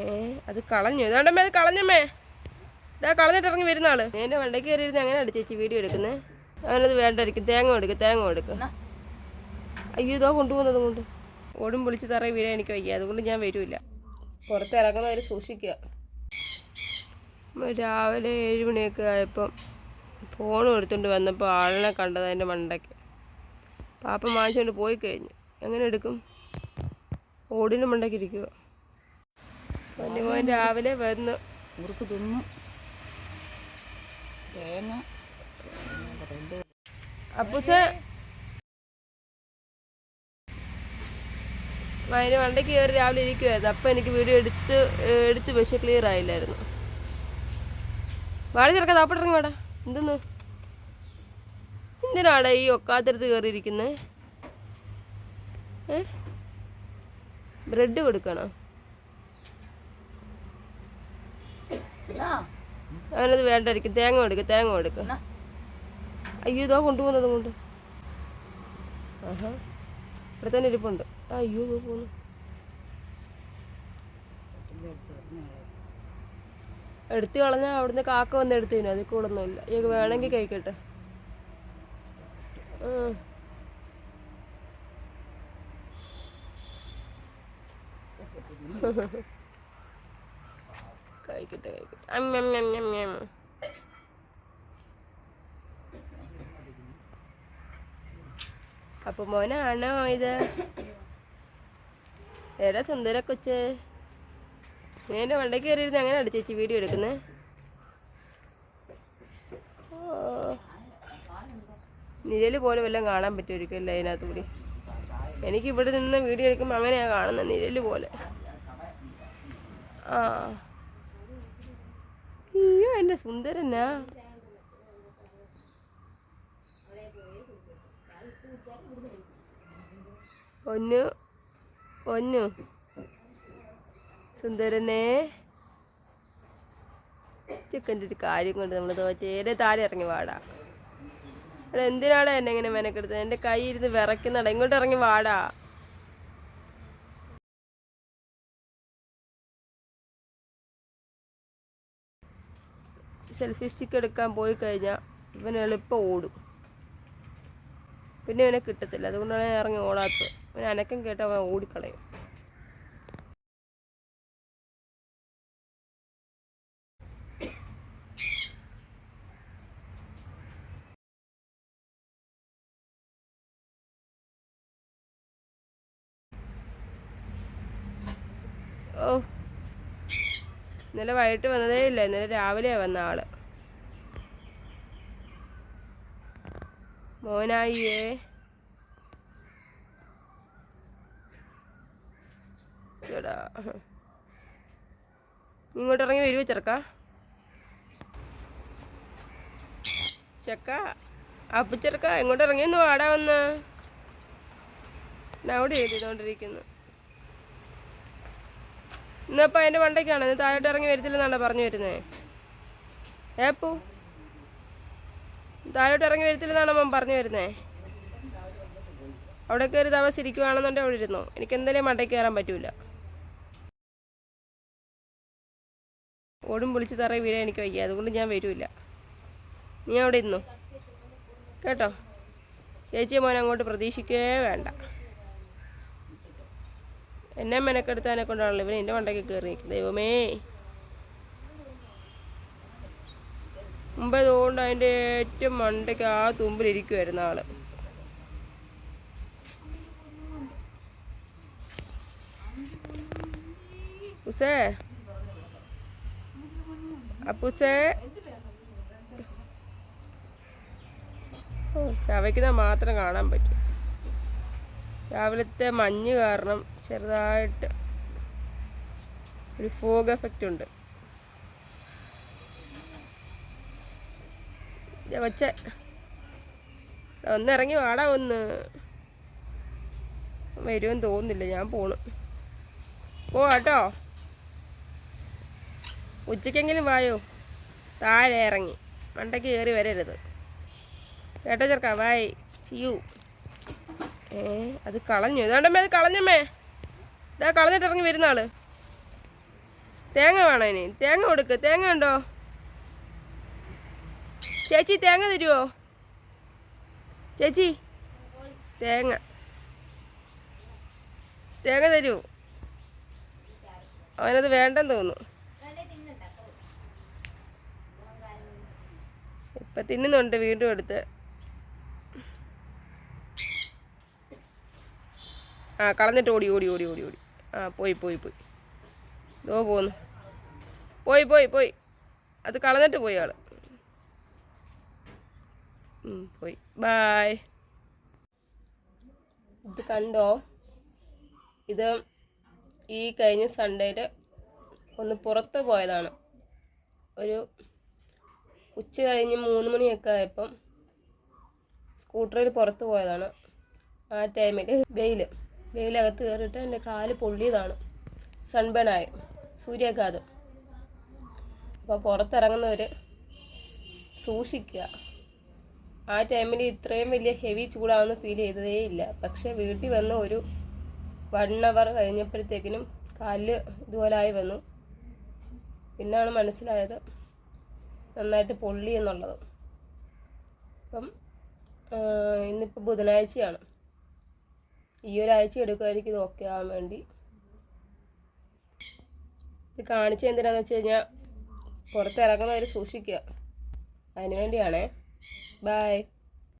ഏ അത് കളഞ്ഞു. ഇതാണ്ടമ്മേ അത് കളഞ്ഞമ്മേ. ഇതാ കളഞ്ഞിട്ട് ഇറങ്ങി വരുന്ന ആൾ. എന്റെ വണ്ടയ്ക്ക് കയറിയിരുന്ന് അങ്ങനെ അടിച്ചേച്ചി വീഡിയോ എടുക്കുന്നത് അവനത് വേണ്ടായിരിക്കും തേങ്ങ കൊടുക്കും തേങ്ങ കൊടുക്കും അയ്യോ ഇതോ കൊണ്ടുപോകുന്നത് കൊണ്ട് ഓടും പൊളിച്ച് തറയിൽ വീഴാൻ എനിക്ക് വയ്യ അതുകൊണ്ട് ഞാൻ വരില്ല. പുറത്ത് ഇറങ്ങുന്നവർ സൂക്ഷിക്കുക. രാവിലെ ഏഴ് മണിയൊക്കെ ആയപ്പം ഫോൺ എടുത്തുകൊണ്ട് വന്നപ്പോൾ ആളിനെ കണ്ടത് അതിന്റെ മണ്ടയ്ക്ക്. പാപ്പ വാങ്ങിച്ചുകൊണ്ട് പോയി കഴിഞ്ഞു. എങ്ങനെ എടുക്കും? ഓടിന്റെ മണ്ടയ്ക്ക് ഇരിക്കുക വലിയ മോൻ രാവിലെ വന്നു. മുറുക്ക് തിന്നു. തേങ്ങ. അപ്പൂസ. അതിന് വണ്ടയ്ക്ക് കയറി രാവിലെ ഇരിക്കുമായിരുന്നു അപ്പം എനിക്ക് വീഡിയോ എടുത്ത് എടുത്ത് പക്ഷെ ക്ലിയർ ആയില്ലായിരുന്നു. വാഴ ചെറുക്കാൻ താപ്പിട്ട് ഇറങ്ങി വേടാ. എന്തെന്ന്? എന്തിനാടാ ഈ ഒക്കാത്തരത്ത് കയറിയിരിക്കുന്നത് ബ്രെഡ് കൊടുക്കണോ? അവനത് വേണ്ടായിരിക്കും. തേങ്ങ എടുക്ക തേങ്ങ എടുക്ക. അയ്യോ ഇതോ കൊണ്ടുപോകുന്നത് കൊണ്ട് ആഹാ. ഇവിടെ തന്നെ ഇരിപ്പുണ്ട്. അയ്യോ പോന്നു എടുത്തു കളഞ്ഞാൽ അവിടുന്ന് കാക്ക വന്ന് എടുത്തേനു അതിൽ കൂടൊന്നുമില്ല ഇയൊക്കെ വേണമെങ്കിൽ കഴിക്കട്ടെ. ആ. കഴിക്കട്ടെ കഴിക്കട്ടെ. അപ്പൊ മോനാണോ ഇത്? എടാ സുന്ദര കൊച്ച്. നീ വണ്ടയ്ക്ക് കയറിയിരുന്ന് അങ്ങനെ അടിച്ചേച്ചി വീഡിയോ എടുക്കുന്നേ? നിഴൽ പോലെ എല്ലാം കാണാൻ പറ്റുമായിരിക്കും അല്ലേ അതിനകത്ത് കൂടി? എനിക്ക് ഇവിടെ നിന്ന് വീഡിയോ എടുക്കുമ്പോൾ അങ്ങനെയാണ് കാണുന്നത് നിഴൽ പോലെ. ആ. എന്റെ സുന്ദരനാ. ഒന്നു ഒന്നു സുന്ദരനെ. ചിക്കന്റെ ഒരു കാര്യം കൊണ്ട് നമ്മൾ തോറ്റേരെ താഴെ ഇറങ്ങി വാടാ. എന്തിനാടാ എന്നെ ഇങ്ങനെ മെനക്കെടുത്തത് എന്റെ കൈ ഇരുന്ന് വിറയ്ക്കുന്നടാ. ഇങ്ങോട്ട് ഇറങ്ങി വാടാ. സെൽഫി സ്റ്റിക്ക് എടുക്കാൻ പോയി കഴിഞ്ഞാൽ ഇവൻ എളുപ്പം ഓടും. പിന്നെ ഇവനെ കിട്ടത്തില്ല. അതുകൊണ്ടാണ് ഞാൻ ഇറങ്ങി ഓടാത്തത്. ഇവൻ അനക്കം കേട്ട് അവൻ ഓടിക്കളയും. ഓ ഇന്നലെ വൈകിട്ട് വന്നതേ ഇല്ല. ഇന്നലെ രാവിലെ വന്ന ആൾ. മോനായിയേ. ചേടാ ഇങ്ങോട്ട് ഇറങ്ങി വരുവോ ചെറുക്ക? ചെക്ക. അപ്പു ചെറുക്ക എങ്ങോട്ട് വാടാ വന്ന്. അവിടെ എഴുതിക്കൊണ്ടിരിക്കുന്നു ഇന്നപ്പോൾ അതിന്റെ വണ്ടയ്ക്കാണ് ഇന്ന് താഴോട്ട് ഇറങ്ങി വരത്തില്ലെന്നാണ് പറഞ്ഞു വരുന്നത് ഏപ്പു താഴോട്ട് ഇറങ്ങി വരത്തില്ലെന്നാണ് അവൻ പറഞ്ഞു വരുന്നത് അവിടെ കയറി താമസിരിക്കുവാണെന്നുണ്ടെങ്കിൽ അവിടെ ഇരുന്നോ? എനിക്ക് എന്തായാലും മണ്ടയ്ക്ക് കയറാൻ പറ്റൂല. ഓടും പൊളിച്ച് തറയിൽ വീഴാൻ എനിക്ക് വയ്യ. അതുകൊണ്ട് ഞാൻ വരൂല. നീ അവിടെ ഇരുന്നു? കേട്ടോ? ചേച്ചിയെ മോനെ അങ്ങോട്ട് പ്രതീക്ഷിക്കേ വേണ്ട. എന്നെ മെനക്കെടുത്താനെ കൊണ്ടാണല്ലോ ഇവൻ എന്റെ വണ്ടയ്ക്ക് കയറി നിൽക്കുന്നത്. ദൈവമേ. മുമ്പ് അതുകൊണ്ട് അതിന്റെ ഏറ്റവും മണ്ടയ്ക്ക് ആ തുമ്പിലിരിക്കുമായിരുന്നു ആൾ. ഉസേ അപ്പുസേ ചവയ്ക്കുന്ന മാത്രം കാണാൻ പറ്റും. രാവിലത്തെ മഞ്ഞ് കാരണം ചെറുതായിട്ട് ഒരു ഫോഗ് എഫക്റ്റ് ഉണ്ട്. വച്ച ഒന്ന് ഇറങ്ങി വാടാ ഒന്ന്. വരുമെന്ന് തോന്നുന്നില്ല ഞാൻ പോണു. പോവാട്ടോ ഉച്ചക്കെങ്കിലും വായോ? താഴെ ഇറങ്ങി. മണ്ടയ്ക്ക് കയറി വരരുത്. കേട്ടോ ചേർക്കാം വായ് ചെയ്യൂ ഏ അത് കളഞ്ഞു. ഇതാണ്ടമ്മേ അത് കളഞ്ഞമ്മേ. ഇതാ കളഞ്ഞിട്ട് ഇറങ്ങി വരുന്ന ആൾ. തേങ്ങ വേണോ ഇനി? തേങ്ങ കൊടുക്ക്. തേങ്ങ ഉണ്ടോ? ചേച്ചി തേങ്ങ തരുമോ ചേച്ചി തേങ്ങ. തേങ്ങ തരൂ. അവനത് വേണ്ടെന്ന് തോന്നുന്നു. ഇപ്പം തിന്നുന്നുണ്ട് വീണ്ടും എടുത്ത്. ആ കളഞ്ഞിട്ട് ഓടി ഓടി ഓടി ഓടി ഓടി. ആ പോയി പോയി പോയി. ഇതോ പോന്നു. പോയി പോയി പോയി. അത് കളഞ്ഞിട്ട് പോയി ആൾ. പോയി. ബായ് ഇത് കണ്ടോ? ഇത് ഈ കഴിഞ്ഞ സൺഡേയിൽ ഒന്ന് പുറത്ത് പോയതാണ്. ഒരു ഉച്ച കഴിഞ്ഞ് മൂന്ന് മണിയൊക്കെ ആയപ്പം സ്കൂട്ടറിൽ പുറത്ത് പോയതാണ്. ആ ടൈമിൽ വെയിൽ വെയിലകത്ത് കയറിയിട്ട് എന്റെ കാൽ പൊള്ളിയതാണ്. സൺബേണായ. സൂര്യാഘാതം. അപ്പോൾ പുറത്തിറങ്ങുന്നവർ സൂക്ഷിക്കുക. ആ ടൈമിൽ ഇത്രയും വലിയ ഹെവി ചൂടാണെന്ന് ഫീൽ ചെയ്തതേ ഇല്ല. പക്ഷേ വീട്ടിൽ വന്ന് ഒരു വൺ അവർ കഴിഞ്ഞപ്പോഴത്തേക്കിനും കാലിൽ ഇതുപോലായി വന്നു. പിന്നാണ് മനസ്സിലായത് നന്നായിട്ട് പൊള്ളി എന്നുള്ളത് അപ്പം ഇന്നിപ്പോൾ ബുധനാഴ്ചയാണ്. ഈ ഒരാഴ്ച എടുക്കുമായിരിക്കും ഇത് ഓക്കെ ആവാൻ വേണ്ടി. ഇത് കാണിച്ച എന്തിനാന്ന് വെച്ച് കഴിഞ്ഞാൽ പുറത്തിറങ്ങുന്നവർ സൂക്ഷിക്കുക. അതിനുവേണ്ടിയാണേ ബായ്